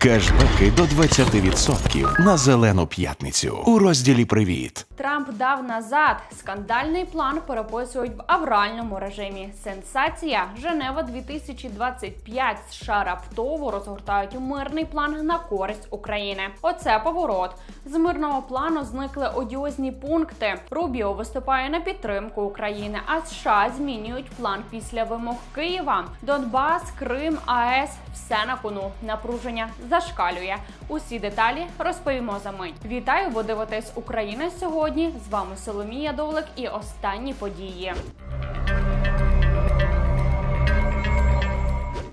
Кешбеки до 20% на зелену п'ятницю у розділі Привіт. Трамп дав назад. Скандальний план переписують в авральному режимі. Сенсація Женева 2025 США раптово розгортають мирний план на користь України. Оце поворот. З мирного плану зникли одіозні пункти. Рубіо виступає на підтримку України, а США змінюють план після вимог Києва. Донбас, Крим, АЕС все на кону. Напруження зашкалює. Усі деталі розповімо за мить. Вітаю, ви дивитесь Україна сьогодні. З вами Соломія Довлик і останні події.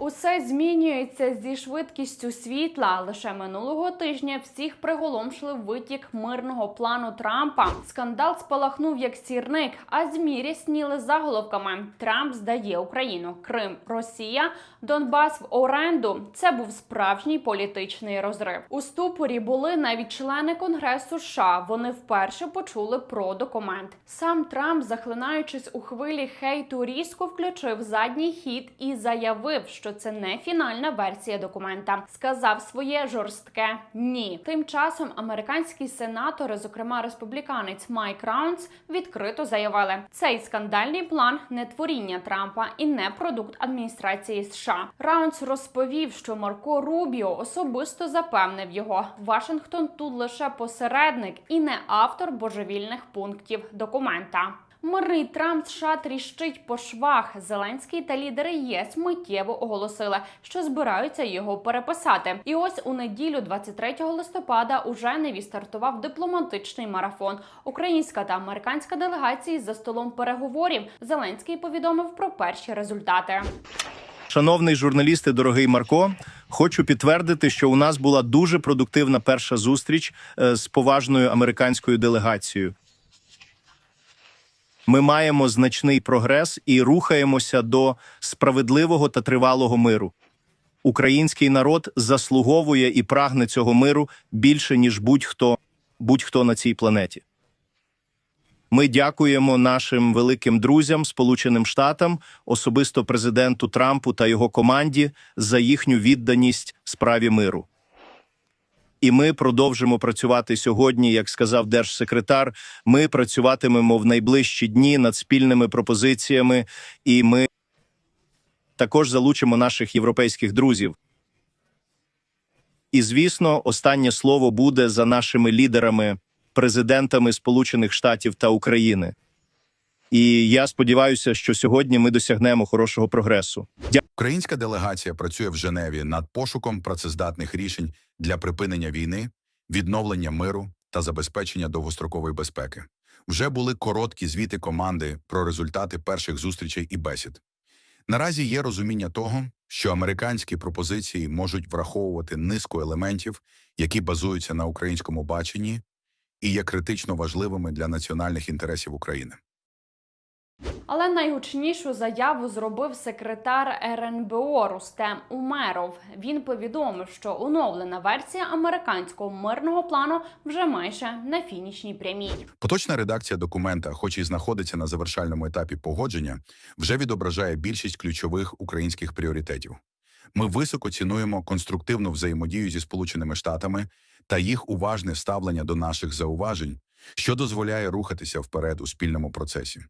Усе змінюється зі швидкістю світла. Лише минулого тижня всіх приголомшив витік мирного плану Трампа. Скандал спалахнув як сірник, а змі рясніли заголовками: Трамп здає Україну, Крим, Росія, Донбас в оренду. Це був справжній політичний розрив. У ступорі були навіть члени Конгресу США. Вони вперше почули про документ. Сам Трамп, захлинаючись у хвилі хейту, різко включив задній хід і заявив, що це не фінальна версія документа. Сказав своє жорстке ні. Тим часом американські сенатори, зокрема республіканець Майк Раунс, відкрито заявили, цей скандальний план не творіння Трампа і не продукт адміністрації США. Раунс розповів, що Марко Рубіо особисто запевнив його. Вашингтон тут лише посередник і не автор божевільних пунктів документа. Мирний Трамп США тріщить по швах. Зеленський та лідери ЄС миттєво оголосили, що збираються його переписати. І ось у неділю, 23 листопада, у Женеві стартував дипломатичний марафон. Українська та американська делегації за столом переговорів. Зеленський повідомив про перші результати. Шановний журналісти, дорогий Марко, хочу підтвердити, що у нас була дуже продуктивна перша зустріч е, з поважною американською делегацією. Ми маємо значний прогрес і рухаємося до справедливого та тривалого миру. Український народ заслуговує і прагне цього миру більше ніж будь-хто будь-хто на цій планеті. Ми дякуємо нашим великим друзям, Сполученим Штатам, особисто президенту Трампу та його команді за їхню відданість справі миру. І ми продовжимо працювати сьогодні, як сказав держсекретар. Ми працюватимемо в найближчі дні над спільними пропозиціями, і ми також залучимо наших європейських друзів. І звісно, останнє слово буде за нашими лідерами, президентами Сполучених Штатів та України. І я сподіваюся, що сьогодні ми досягнемо хорошого прогресу. Українська делегація працює в Женеві над пошуком працездатних рішень для припинення війни, відновлення миру та забезпечення довгострокової безпеки. Вже були короткі звіти команди про результати перших зустрічей і бесід. Наразі є розуміння того, що американські пропозиції можуть враховувати низку елементів, які базуються на українському баченні і є критично важливими для національних інтересів України. Але найгучнішу заяву зробив секретар РНБО Рустем Умеров. Він повідомив, що оновлена версія американського мирного плану вже майже на фінішній прямій. Поточна редакція документа, хоч і знаходиться на завершальному етапі погодження, вже відображає більшість ключових українських пріоритетів. Ми високо цінуємо конструктивну взаємодію зі Сполученими Штатами та їх уважне ставлення до наших зауважень, що дозволяє рухатися вперед у спільному процесі.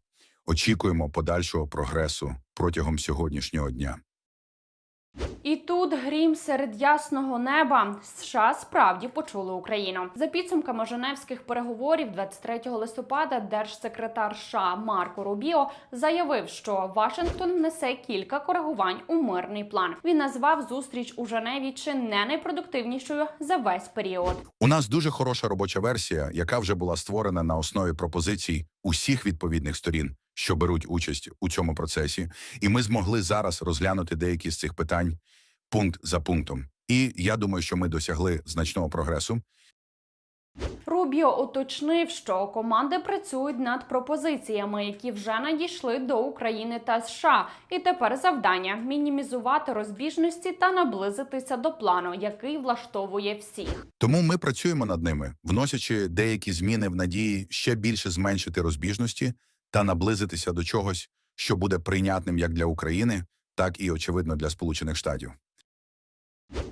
Очікуємо подальшого прогресу протягом сьогоднішнього дня. І тут грім серед ясного неба. США справді почули Україну. За підсумками Женевських переговорів 23 листопада держсекретар США Марко Рубіо заявив, що Вашингтон внесе кілька коригувань у мирний план. Він назвав зустріч у Женеві чи не найпродуктивнішою за весь період. У нас дуже хороша робоча версія, яка вже була створена на основі пропозицій усіх відповідних сторін, що беруть участь у цьому процесі, і ми змогли зараз розглянути деякі з цих питань пункт за пунктом. І я думаю, що ми досягли значного прогресу. Рубіо уточнив, що команди працюють над пропозиціями, які вже надійшли до України та США. І тепер завдання мінімізувати розбіжності та наблизитися до плану, який влаштовує всіх. Тому ми працюємо над ними, вносячи деякі зміни в надії ще більше зменшити розбіжності та наблизитися до чогось, що буде прийнятним як для України, так і очевидно для Сполучених Штатів.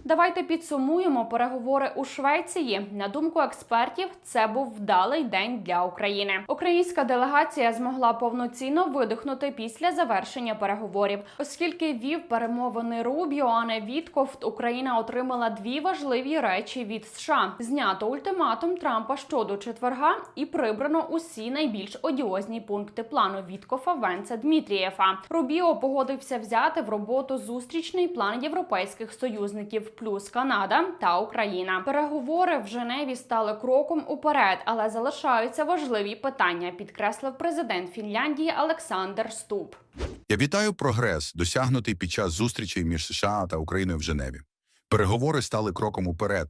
Давайте підсумуємо переговори у Швеції. На думку експертів, це був вдалий день для України. Українська делегація змогла повноцінно видихнути після завершення переговорів, оскільки вів перемовини Рубіо, а не Віткофт. Україна отримала дві важливі речі від США: знято ультиматум Трампа щодо четверга і прибрано усі найбільш одіозні пункти плану Віткофа Венца Дмитрієва. Рубіо погодився взяти в роботу зустрічний план європейських союзників, плюс Канада та Україна. Переговори в Женеві стали кроком уперед, але залишаються важливі питання, підкреслив президент Фінляндії Олександр Ступ. Я вітаю прогрес, досягнутий під час зустрічей між США та Україною в Женеві. Переговори стали кроком уперед,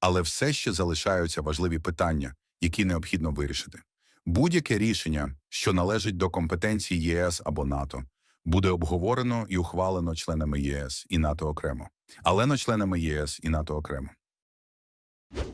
але все ще залишаються важливі питання, які необхідно вирішити. Будь-яке рішення, що належить до компетенції ЄС або НАТО, буде обговорено і ухвалено членами ЄС і НАТО окремо, але не членами ЄС і НАТО окремо.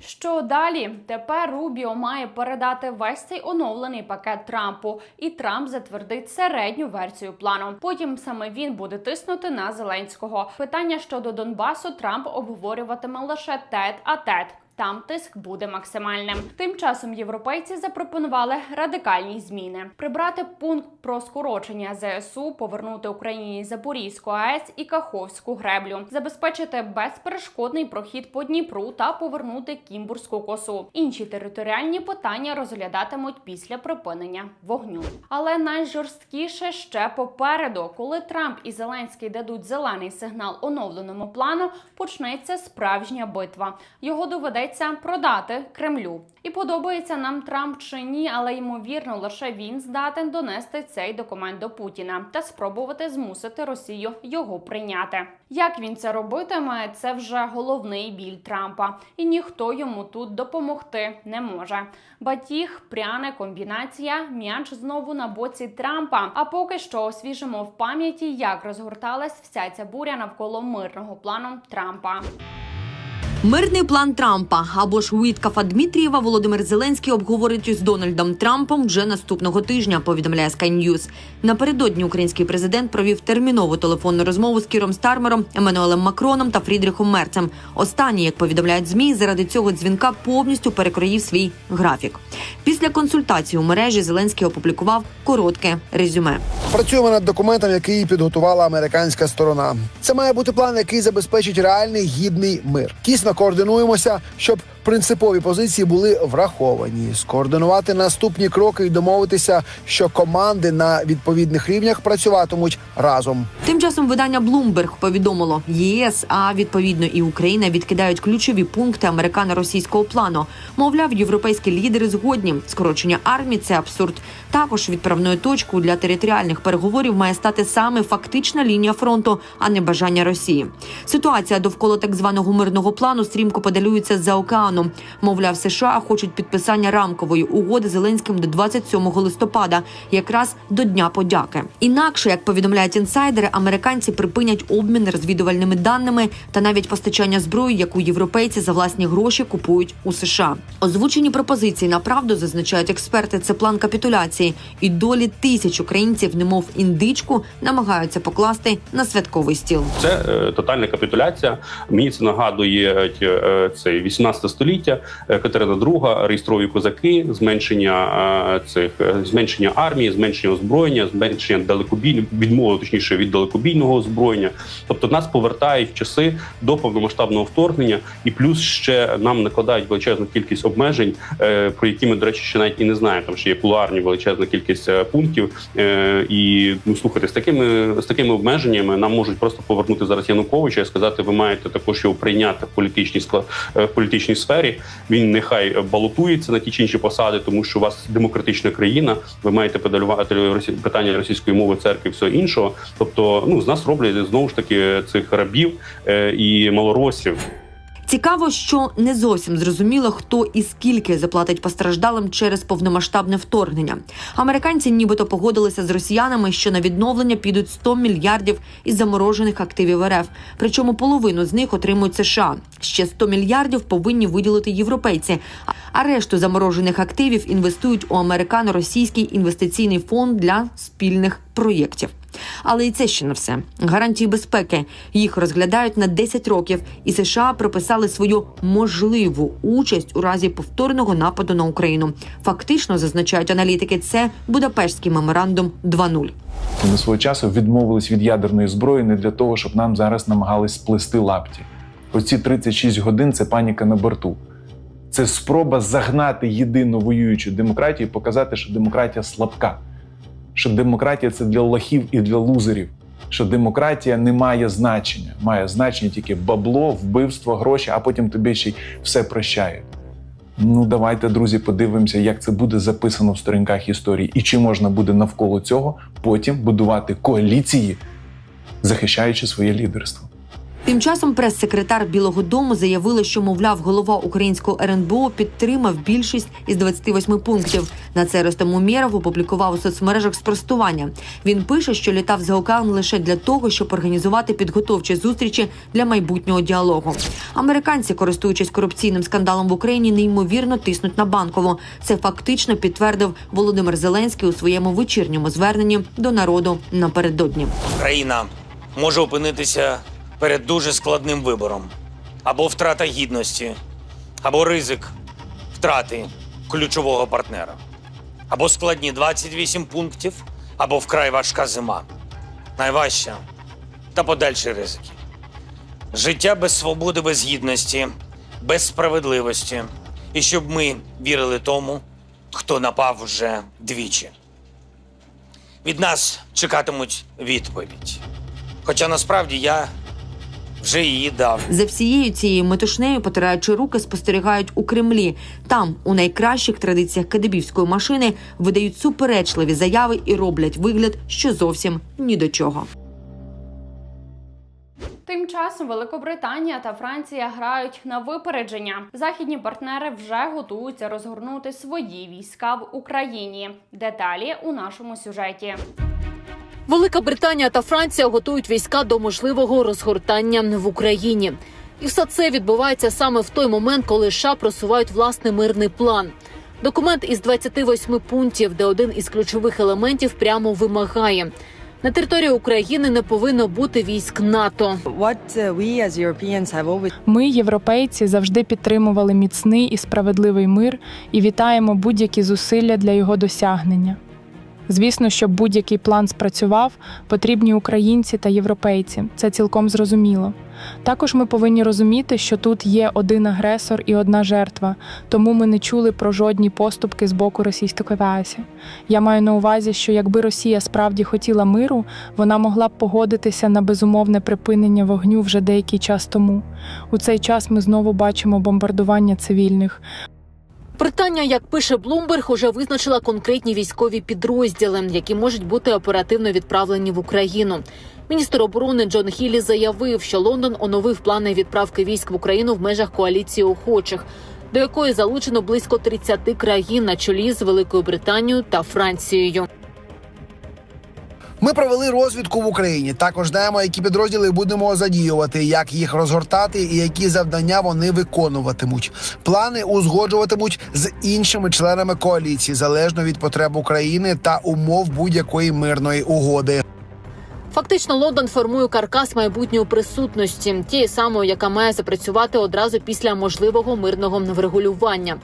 Що далі? Тепер Рубіо має передати весь цей оновлений пакет Трампу, і Трамп затвердить середню версію плану. Потім саме він буде тиснути на Зеленського. Питання щодо Донбасу Трамп обговорюватиме лише тет а тет. Там тиск буде максимальним. Тим часом європейці запропонували радикальні зміни: прибрати пункт про скорочення ЗСУ, повернути Україні Запорізьку АЕС і Каховську греблю, забезпечити безперешкодний прохід по Дніпру та повернути Кімбурську косу. Інші територіальні питання розглядатимуть після припинення вогню. Але найжорсткіше ще попереду, коли Трамп і Зеленський дадуть зелений сигнал оновленому плану, почнеться справжня битва. Його доведеться продати Кремлю. І подобається нам Трамп чи ні, але ймовірно, лише він здатен донести цей документ до Путіна та спробувати змусити Росію його прийняти. Як він це робитиме, це вже головний біль Трампа, і ніхто йому тут допомогти не може. Батіг, пряне комбінація, м'яч знову на боці Трампа. А поки що освіжимо в пам'яті, як розгорталась вся ця буря навколо мирного плану Трампа. Мирний план Трампа або ж Уіткафа Дмитрієва Володимир Зеленський обговорить з Дональдом Трампом вже наступного тижня. Повідомляє Sky News. Напередодні український президент провів термінову телефонну розмову з Кіром Стармером, Еммануелем Макроном та Фрідріхом Мерцем. Останній, як повідомляють змі, заради цього дзвінка повністю перекроїв свій графік. Після консультації у мережі Зеленський опублікував коротке резюме. Працюємо над документом, який підготувала американська сторона. Це має бути план, який забезпечить реальний гідний мир. Тісно координуємося, щоб принципові позиції були враховані, скоординувати наступні кроки і домовитися, що команди на відповідних рівнях працюватимуть разом. Тим часом видання Bloomberg повідомило, ЄС, а відповідно і Україна відкидають ключові пункти американо-російського плану. Мовляв, європейські лідери згодні. Скорочення армії це абсурд. Також відправною точкою для територіальних переговорів має стати саме фактична лінія фронту, а не бажання Росії. Ситуація довкола так званого мирного плану стрімко подалюється за океаном. Мовляв, США хочуть підписання рамкової угоди Зеленським до 27 листопада, якраз до Дня подяки. Інакше, як повідомляють інсайдери, американці припинять обмін розвідувальними даними та навіть постачання зброї, яку європейці за власні гроші купують у США. Озвучені пропозиції на правду зазначають експерти. Це план капітуляції, і долі тисяч українців, немов індичку, намагаються покласти на святковий стіл. Це е, тотальна капітуляція. Мені це нагадує е, цей 18 століття. Е, Катерина II, реєстрові козаки, зменшення е, цих е, зменшення армії, зменшення озброєння, зменшення далекобіль відмови, точніше від далекобійного озброєння. Тобто нас повертають в часи до повномасштабного вторгнення, і плюс ще нам накладають величезну кількість обмежень, про які ми, до речі, ще навіть і не знаємо. Там ще є кулуарні величезна кількість пунктів. І ну слухайте, з такими з такими обмеженнями нам можуть просто повернути зараз Януковича і сказати, ви маєте також його прийняти в політичній склад в політичній сфері. Він нехай балотується на ті чи інші посади, тому що у вас демократична країна. Ви маєте педалювати питання російської мови, церкви, і всього іншого. Тобто, ну з нас роблять знову ж таки цих рабів е, і малоросів. Цікаво, що не зовсім зрозуміло, хто і скільки заплатить постраждалим через повномасштабне вторгнення. Американці нібито погодилися з росіянами, що на відновлення підуть 100 мільярдів із заморожених активів РФ. Причому половину з них отримують США. Ще 100 мільярдів повинні виділити європейці. А решту заморожених активів інвестують у американо-російський інвестиційний фонд для спільних проєктів. Але і це ще не все. Гарантії безпеки їх розглядають на 10 років, і США прописали свою можливу участь у разі повторного нападу на Україну. Фактично зазначають аналітики. Це Будапештський меморандум 2.0. Ми свого часу відмовились від ядерної зброї не для того, щоб нам зараз намагались сплести лапті. Оці 36 годин це паніка на борту. Це спроба загнати єдину воюючу демократію і показати, що демократія слабка, що демократія це для лохів і для лузерів, що демократія не має значення, має значення тільки бабло, вбивство, гроші, а потім тобі ще й все прощають. Ну, давайте, друзі, подивимося, як це буде записано в сторінках історії, і чи можна буде навколо цього потім будувати коаліції, захищаючи своє лідерство. Тим часом прес-секретар Білого Дому заявила, що мовляв, голова українського РНБО підтримав більшість із 28 пунктів. На це Ростем Умєров опублікував у соцмережах спростування. Він пише, що літав за океан лише для того, щоб організувати підготовчі зустрічі для майбутнього діалогу. Американці, користуючись корупційним скандалом в Україні, неймовірно тиснуть на банкову. Це фактично підтвердив Володимир Зеленський у своєму вечірньому зверненні до народу напередодні. Країна може опинитися перед дуже складним вибором: або втрата гідності, або ризик втрати ключового партнера, або складні 28 пунктів, або вкрай важка зима. Найважча та подальші ризики. Життя без свободи, без гідності, без справедливості. І щоб ми вірили тому, хто напав вже двічі. Від нас чекатимуть відповідь. Хоча насправді я вже її дав. За всією цією метушнею, потираючи руки, спостерігають у Кремлі. Там, у найкращих традиціях кадебівської машини, видають суперечливі заяви і роблять вигляд, що зовсім ні до чого. Тим часом Великобританія та Франція грають на випередження. Західні партнери вже готуються розгорнути свої війська в Україні. Деталі у нашому сюжеті. Велика Британія та Франція готують війська до можливого розгортання в Україні. І все це відбувається саме в той момент, коли США просувають власний мирний план. Документ із 28 пунктів, де один із ключових елементів прямо вимагає. На території України не повинно бути військ НАТО. Uh, Ми, європейці, завжди підтримували міцний і справедливий мир і вітаємо будь-які зусилля для його досягнення. Звісно, щоб будь-який план спрацював, потрібні українці та європейці. Це цілком зрозуміло. Також ми повинні розуміти, що тут є один агресор і одна жертва, тому ми не чули про жодні поступки з боку Російської Федерації. Я маю на увазі, що якби Росія справді хотіла миру, вона могла б погодитися на безумовне припинення вогню вже деякий час тому. У цей час ми знову бачимо бомбардування цивільних. Британія, як пише Блумберг, уже визначила конкретні військові підрозділи, які можуть бути оперативно відправлені в Україну. Міністр оборони Джон Хілі заявив, що Лондон оновив плани відправки військ в Україну в межах коаліції охочих, до якої залучено близько 30 країн на чолі з Великою Британією та Францією. Ми провели розвідку в Україні. Також знаємо, які підрозділи будемо задіювати, як їх розгортати і які завдання вони виконуватимуть. Плани узгоджуватимуть з іншими членами коаліції залежно від потреб України та умов будь-якої мирної угоди. Фактично, Лондон формує каркас майбутньої присутності, тієї самої, яка має запрацювати одразу після можливого мирного врегулювання.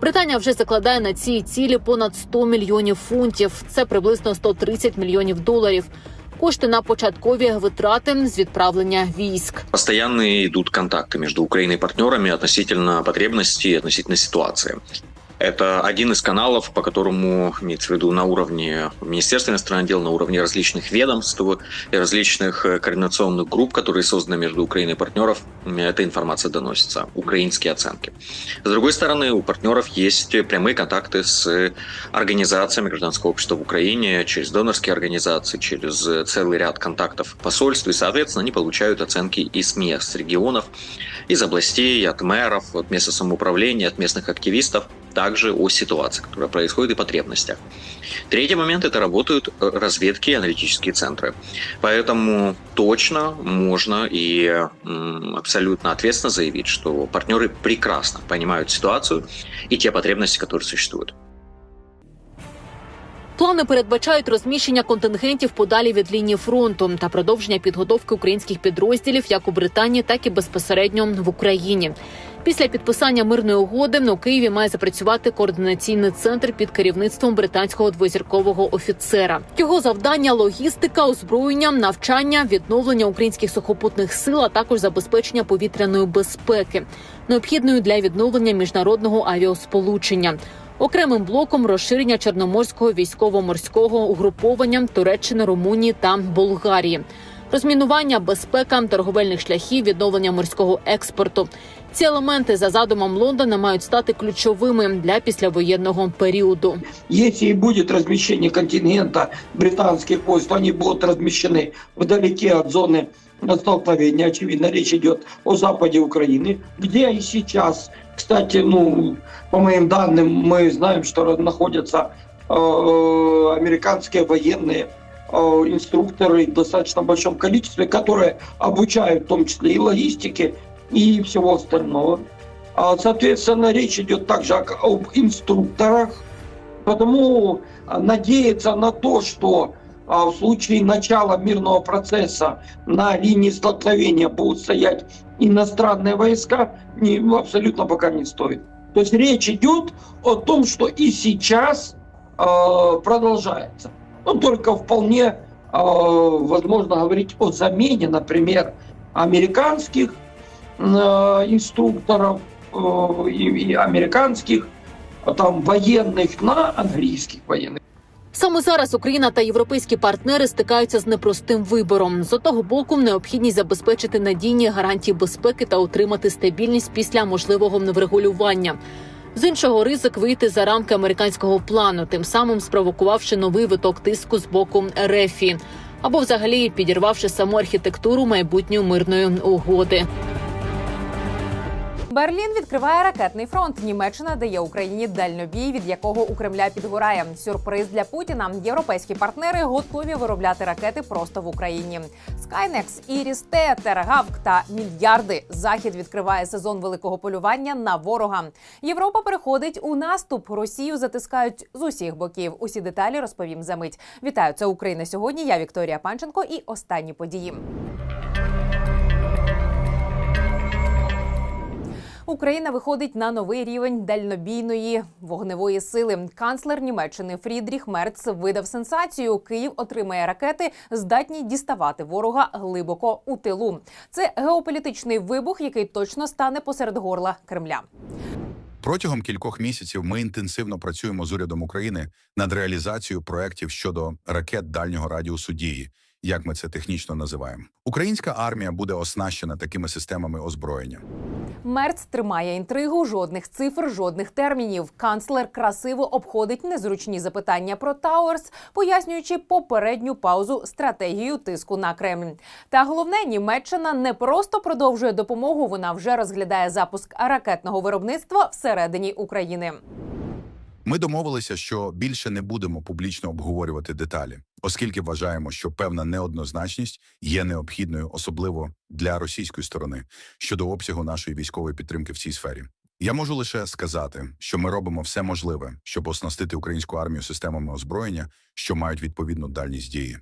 Британія вже закладає на ці цілі понад 100 мільйонів фунтів. Це приблизно 130 мільйонів доларів. Кошти на початкові витрати з відправлення військ. Постоянно идут контакты между Украиной и партнерами относительно потребностей, относительно ситуации. Это один из каналов, по которому, имеется в виду на уровне Министерства иностранных дел, на уровне различных ведомств и различных э, координационных групп, которые созданы между Украиной и партнеров, эта информация доносится, украинские оценки. С другой стороны, у партнеров есть прямые контакты с организациями гражданского общества в Украине, через донорские организации, через целый ряд контактов в посольстве, и, соответственно, они получают оценки из мест, с регионов, из областей, от мэров, от места самоуправления, от местных активистов, также о ситуации, которая происходит и потребностях. Третий момент – это работают э, разведки и аналитические центры. Поэтому точно можно и м, абсолютно ответственно заявить, что партнеры прекрасно понимают ситуацию и те потребности, которые существуют. Плани передбачають розміщення контингентів подалі від лінії фронту та продовження підготовки українських підрозділів як у Британії, так і безпосередньо в Україні. Після підписання мирної угоди у Києві має запрацювати координаційний центр під керівництвом британського двозіркового офіцера. Його завдання логістика, озброєння, навчання, відновлення українських сухопутних сил, а також забезпечення повітряної безпеки, необхідної для відновлення міжнародного авіасполучення. Окремим блоком розширення чорноморського військово-морського угруповання Туреччини, Румунії та Болгарії. Розмінування, безпека, торговельних шляхів, відновлення морського експорту. Ці елементи за задумом Лондона мають стати ключовими для післявоєнного періоду. Если и будет размещение контингента британских войск, то они будут размещены вдалеке от зоны столкновения. Очевидно, речь идет о западе Украины, где и сейчас, кстати, ну, по моим данным, мы знаем, что находятся э, американские военные э, инструкторы в достаточно большом количестве, которые обучают в том числе и логистике, И всего остального. А, Соответственно, речь идет также об инструкторах, Потому а, надеяться на то, что а, в случае начала мирного процесса на линии столкновения будут стоять иностранные войска, не, ну, абсолютно пока не стоит. То есть речь идет о том, что и сейчас продолжается. Ну, только вполне возможно говорить о замене, например, американских инструкторов э, и, и американских а, там военных на английских военных. Саме зараз Україна та європейські партнери стикаються з непростим вибором. З одного боку, необхідність забезпечити надійні гарантії безпеки та отримати стабільність після можливого неврегулювання. З іншого ризик вийти за рамки американського плану, тим самим спровокувавши новий виток тиску з боку РЕФІ, або взагалі підірвавши саму архітектуру майбутньої мирної угоди. Берлін відкриває ракетний фронт. Німеччина дає Україні дальнобій, від якого у Кремля підгорає. Сюрприз для Путіна. Європейські партнери готові виробляти ракети просто в Україні. Скайнекс, Ірісте, Терагавк та мільярди. Захід відкриває сезон великого полювання на ворога. Європа переходить у наступ. Росію затискають з усіх боків. Усі деталі розповім за мить. Вітаю, це Україна сьогодні. Я Вікторія Панченко і останні події. Україна виходить на новий рівень дальнобійної вогневої сили. Канцлер Німеччини Фрідріх Мерц видав сенсацію. Київ отримає ракети, здатні діставати ворога глибоко у тилу. Це геополітичний вибух, який точно стане посеред горла Кремля. Протягом кількох місяців ми інтенсивно працюємо з урядом України над реалізацією проєктів щодо ракет дальнього радіусу дії, як ми це технічно називаємо. Українська армія буде оснащена такими системами озброєння. Мерц тримає інтригу, жодних цифр, жодних термінів. Канцлер красиво обходить незручні запитання про Тауерс, пояснюючи попередню паузу стратегію тиску на Кремль. Та головне, Німеччина не просто продовжує допомогу, вона вже розглядає запуск ракетного виробництва всередині України. Ми домовилися, що більше не будемо публічно обговорювати деталі, оскільки вважаємо, що певна неоднозначність є необхідною, особливо для російської сторони щодо обсягу нашої військової підтримки в цій сфері. Я можу лише сказати, що ми робимо все можливе, щоб оснастити українську армію системами озброєння, що мають відповідну дальність дії.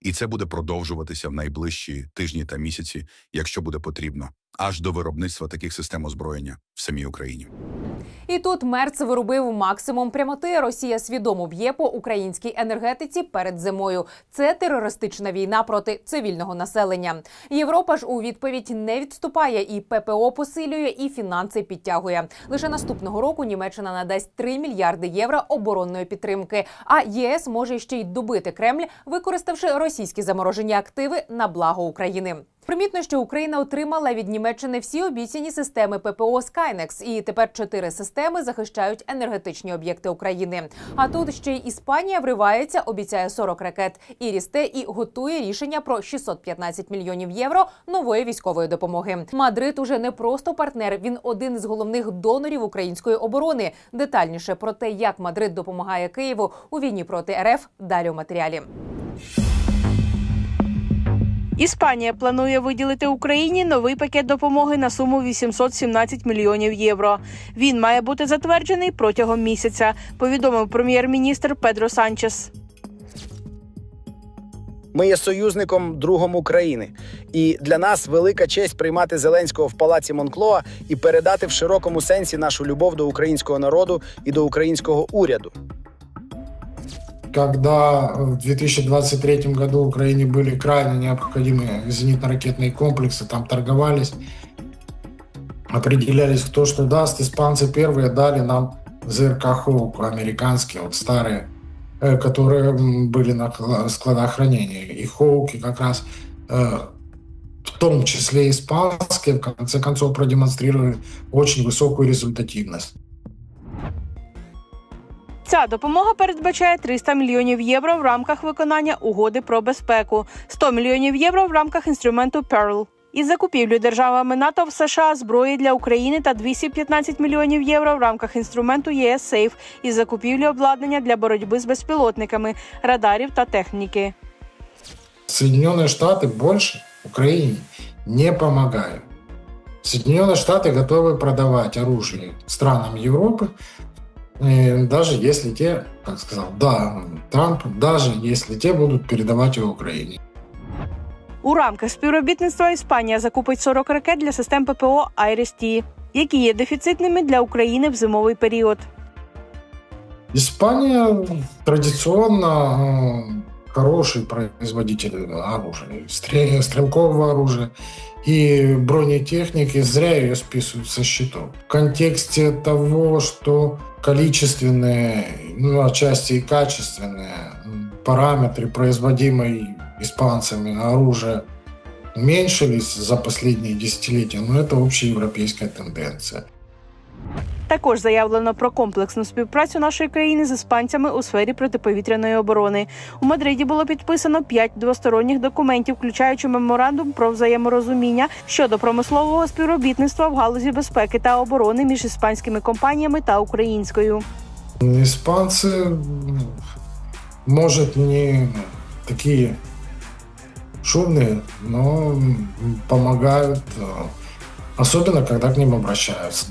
І це буде продовжуватися в найближчі тижні та місяці, якщо буде потрібно, аж до виробництва таких систем озброєння в самій Україні. І тут Мерц виробив максимум прямоти. Росія свідомо б'є по українській енергетиці перед зимою. Це терористична війна проти цивільного населення. Європа ж у відповідь не відступає і ППО посилює, і фінанси підтягує. Лише наступного року Німеччина надасть 3 мільярди євро оборонної підтримки. А єС може ще й добити Кремль, використавши російські заморожені активи на благо України. Примітно, що Україна отримала від Німеччини всі обіцяні системи ППО Скайнекс, і тепер чотири системи захищають енергетичні об'єкти України. А тут ще й Іспанія вривається, обіцяє 40 ракет і рісте і готує рішення про 615 мільйонів євро нової військової допомоги. Мадрид уже не просто партнер, він один із головних донорів української оборони. Детальніше про те, як Мадрид допомагає Києву у війні проти РФ. Далі у матеріалі. Іспанія планує виділити Україні новий пакет допомоги на суму 817 мільйонів євро. Він має бути затверджений протягом місяця. Повідомив прем'єр-міністр Педро Санчес. Ми є союзником другом України, і для нас велика честь приймати Зеленського в палаці Монклоа і передати в широкому сенсі нашу любов до українського народу і до українського уряду. Когда в 2023 году Украине были крайне необходимы зенитно-ракетные комплексы, там торговались, определялись, кто что даст. Испанцы первые дали нам ЗРК «Хоук» американские, вот старые, э, которые были на кла- складах хранения. И «Хоуки» как раз э, в том числе испанские, в конце концов продемонстрировали очень высокую результативность. Ця допомога передбачає 300 мільйонів євро в рамках виконання угоди про безпеку, 100 мільйонів євро в рамках інструменту Pearl. Із закупівлю державами НАТО в США зброї для України та 215 мільйонів євро в рамках інструменту ЄС Сейф із закупівлі обладнання для боротьби з безпілотниками, радарів та техніки. Соединенные Штаты больше Украине не помогают. Соединенные Штаты готовы продавать оружие странам Европы, э, даже если те, как сказал, да, Трамп, даже если те будут передавать его Украине. У рамках співробітництва Іспанія закупить 40 ракет для систем ППО «Айріс-Ті», які є дефіцитними для України в зимовий період. Испания традиционно э, хороший производитель оружия, стрел- стрелкового оружия и бронетехники, зря ее списывают со счетов. В контексте того, что количественные, ну, отчасти и качественные параметры производимой испанцами оружия уменьшились за последние десятилетия, но это общеевропейская тенденция. Також заявлено про комплексну співпрацю нашої країни з іспанцями у сфері протиповітряної оборони. У Мадриді було підписано п'ять двосторонніх документів, включаючи меморандум про взаєморозуміння щодо промислового співробітництва в галузі безпеки та оборони між іспанськими компаніями та українською. Испанцы, м, может, не такие шумные, но м, помогают, э, особенно когда к ним обращаются.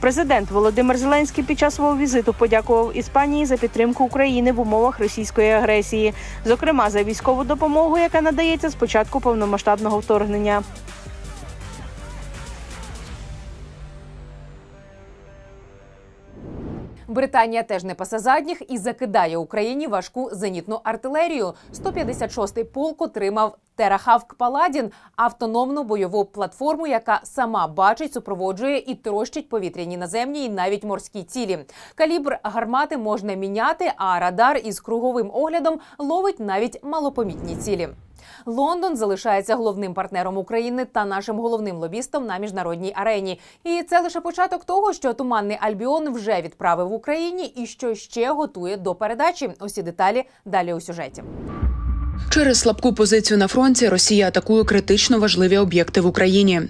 Президент Володимир Зеленський під час свого візиту подякував Іспанії за підтримку України в умовах російської агресії, зокрема за військову допомогу, яка надається з початку повномасштабного вторгнення. Британія теж не пасе задніх і закидає Україні важку зенітну артилерію. 156-й полк отримав Терахавк Паладін автономну бойову платформу, яка сама бачить, супроводжує і трощить повітряні наземні і навіть морські цілі. Калібр гармати можна міняти, а радар із круговим оглядом ловить навіть малопомітні цілі. Лондон залишається головним партнером України та нашим головним лобістом на міжнародній арені. І це лише початок того, що туманний Альбіон вже відправив в Україні і що ще готує до передачі. Усі деталі далі у сюжеті. Через слабку позицію на фронті Росія атакує критично важливі об'єкти в Україні.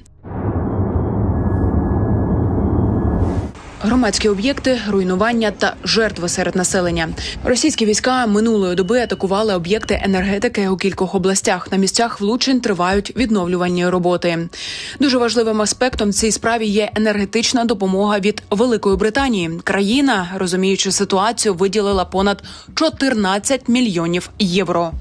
Громадські об'єкти, руйнування та жертви серед населення. Російські війська минулої доби атакували об'єкти енергетики у кількох областях. На місцях влучень тривають відновлювальні роботи. Дуже важливим аспектом цій справі є енергетична допомога від Великої Британії. Країна, розуміючи ситуацію, виділила понад 14 мільйонів євро.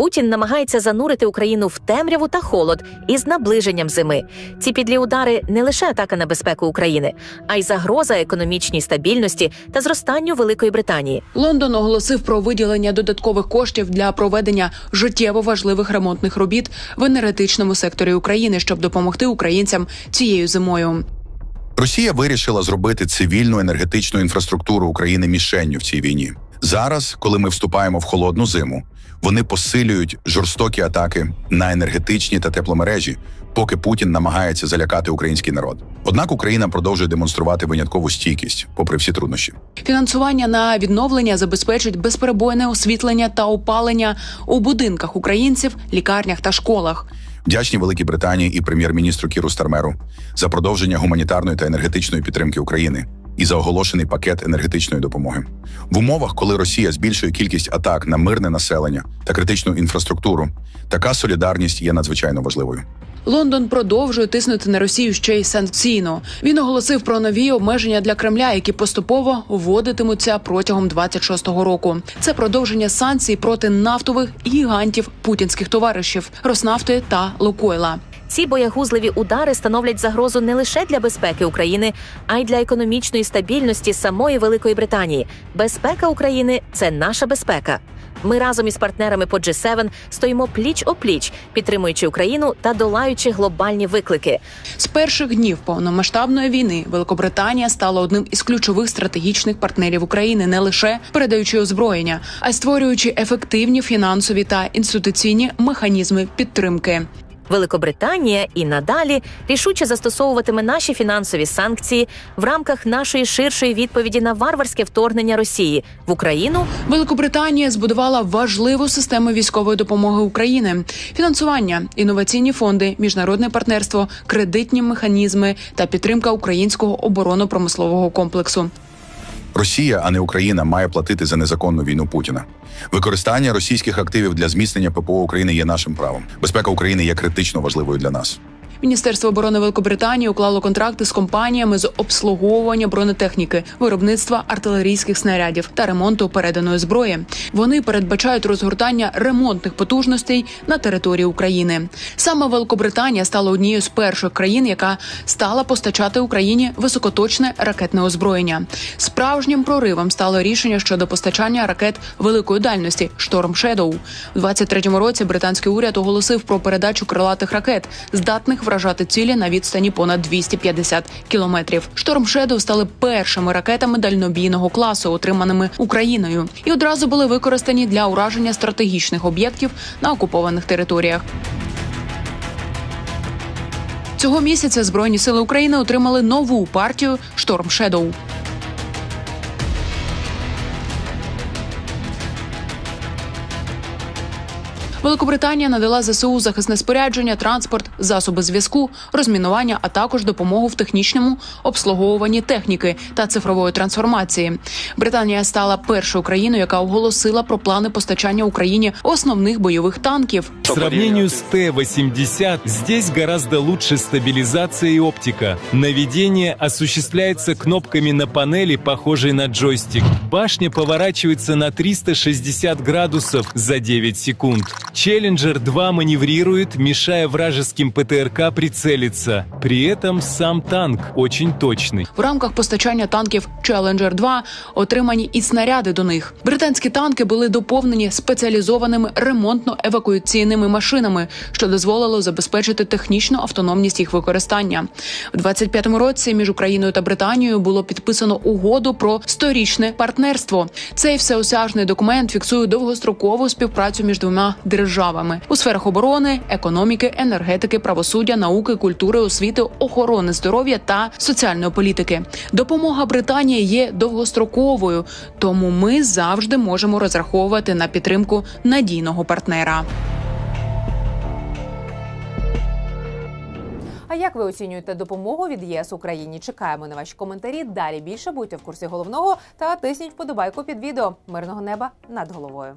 Путін намагається занурити Україну в темряву та холод із наближенням зими. Ці підлі удари не лише атака на безпеку України, а й загроза економічній стабільності та зростанню Великої Британії. Лондон оголосив про виділення додаткових коштів для проведення життєво важливих ремонтних робіт в енергетичному секторі України, щоб допомогти українцям цією зимою. Росія вирішила зробити цивільну енергетичну інфраструктуру України мішенню в цій війні. Зараз, коли ми вступаємо в холодну зиму, вони посилюють жорстокі атаки на енергетичні та тепломережі, поки Путін намагається залякати український народ. Однак Україна продовжує демонструвати виняткову стійкість, попри всі труднощі. Фінансування на відновлення забезпечить безперебойне освітлення та опалення у будинках українців, лікарнях та школах. Вдячні Великій Британії і прем'єр-міністру Кіру Стармеру за продовження гуманітарної та енергетичної підтримки України. І за оголошений пакет енергетичної допомоги. В умовах, коли Росія збільшує кількість атак на мирне населення та критичну інфраструктуру, така солідарність є надзвичайно важливою. Лондон продовжує тиснути на Росію ще й санкційно. Він оголосив про нові обмеження для Кремля, які поступово вводитимуться протягом 26-го року. Це продовження санкцій проти нафтових гігантів путінських товаришів Роснафти та Лукойла. Ці боягузливі удари становлять загрозу не лише для безпеки України, а й для економічної стабільності самої Великої Британії. Безпека України це наша безпека. Ми разом із партнерами по G7 стоїмо пліч опліч, підтримуючи Україну та долаючи глобальні виклики. З перших днів повномасштабної війни Великобританія стала одним із ключових стратегічних партнерів України, не лише передаючи озброєння, а й створюючи ефективні фінансові та інституційні механізми підтримки. Великобританія і надалі рішуче застосовуватиме наші фінансові санкції в рамках нашої ширшої відповіді на варварське вторгнення Росії в Україну. Великобританія збудувала важливу систему військової допомоги України, фінансування, інноваційні фонди, міжнародне партнерство, кредитні механізми та підтримка українського оборонно-промислового комплексу. Росія, а не Україна, має платити за незаконну війну Путіна. Використання російських активів для зміцнення ППО України є нашим правом. Безпека України є критично важливою для нас. Міністерство оборони Великобританії уклало контракти з компаніями з обслуговування бронетехніки, виробництва артилерійських снарядів та ремонту переданої зброї. Вони передбачають розгортання ремонтних потужностей на території України. Саме Великобританія стала однією з перших країн, яка стала постачати Україні високоточне ракетне озброєння. Справжнім проривом стало рішення щодо постачання ракет великої дальності Шторм Шедоу. У 23-му році британський уряд оголосив про передачу крилатих ракет, здатних вражати цілі на відстані понад 250 кілометрів. Шторм Шедоу стали першими ракетами дальнобійного класу, отриманими Україною, і одразу були використані для ураження стратегічних об'єктів на окупованих територіях. Цього місяця Збройні сили України отримали нову партію Шторм Шедоу. Великобританія надала ЗСУ захисне спорядження, транспорт, засоби зв'язку, розмінування, а також допомогу в технічному обслуговуванні техніки та цифрової трансформації. Британія стала першою країною, яка оголосила про плани постачання Україні основних бойових танків. По сравнению с Т-80, здесь гораздо лучше стабилизация и оптика. Наведение осуществляется кнопками на панели, похожей на джойстик. Башня поворачивается на 360 градусов за 9 секунд. Челленджер 2 маневрирует, мешая вражеским ПТРК прицелиться. При этом сам танк очень точный. В рамках постачання танків Challenger 2 отримані і снаряди до них. Британські танки були доповнені спеціалізованими ремонтно-евакуаційними машинами, що дозволило забезпечити технічну автономність їх використання. У 25-му році між Україною та Британією було підписано угоду про сторічне партнерство. Цей всеосяжний документ фіксує довгострокову співпрацю між двома державами у сферах оборони, економіки, енергетики, правосуддя, науки, культури, освіти, охорони здоров'я та соціальної політики. Допомога Британії є довгостроковою, тому ми завжди можемо розраховувати на підтримку надійного партнера. А як ви оцінюєте допомогу від ЄС Україні? Чекаємо на ваші коментарі. Далі більше будьте в курсі головного та тисніть вподобайку під відео. Мирного неба над головою.